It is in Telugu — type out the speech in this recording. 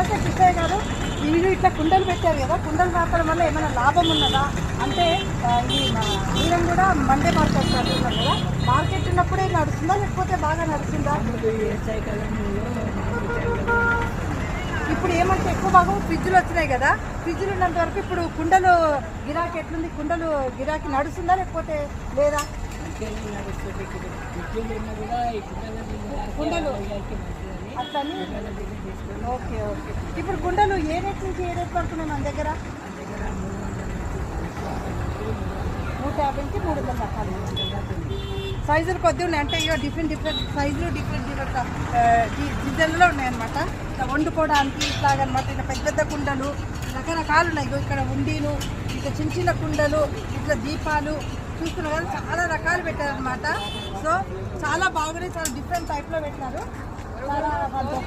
కృష్ణయ్య గారు మీరు ఇట్లా కుండలు పెట్టారు కదా కుండలు పెట్టడం వల్ల ఏమైనా లాభం ఉన్నదా? అంటే ఈ మీరం కూడా మండే మార్కెట్ కదా. మార్కెట్ ఉన్నప్పుడే నడుస్తుందా లేకపోతే బాగా నడుస్తుందా? ఇప్పుడు ఏమంటే ఎక్కువ భాగం ఫ్రిడ్జ్లు వచ్చినాయి కదా. ఫ్రిడ్జ్లు ఉన్నంత వరకు ఇప్పుడు కుండలు గిరాకీ ఎట్లుంది? కుండలు గిరాకీ నడుస్తుందా లేకపోతే లేదా? కుండలు అట్లని ఓకే ఓకే. ఇప్పుడు గుండెలు ఏ రేట్ నుంచి ఏ రేట్ వరకు మన దగ్గర? నూట యాభై నుంచి మూడు వందల రకాలు. సైజులు కొద్ది ఉన్నాయి. అంటే ఇక డిఫరెంట్ డిఫరెంట్ సైజులు డిఫరెంట్ డిఫరెంట్ డిజైన్లో ఉన్నాయన్నమాట. ఇట్లా వండుకోవడానికి ఇట్లాగనమాట. ఇట్లా పెద్ద పెద్ద కుండలు రకరకాలు ఉన్నాయి. ఇగో ఇక్కడ ఉండీలు ఇట్లా చిన్న చిన్న కుండలు ఇట్లా దీపాలు చూస్తున్నారు కదా చాలా రకాలు పెట్టారనమాట సో చాలా బాగున్నాయి. చాలా డిఫరెంట్ టైప్లో పెట్టినారు 来来来，把东。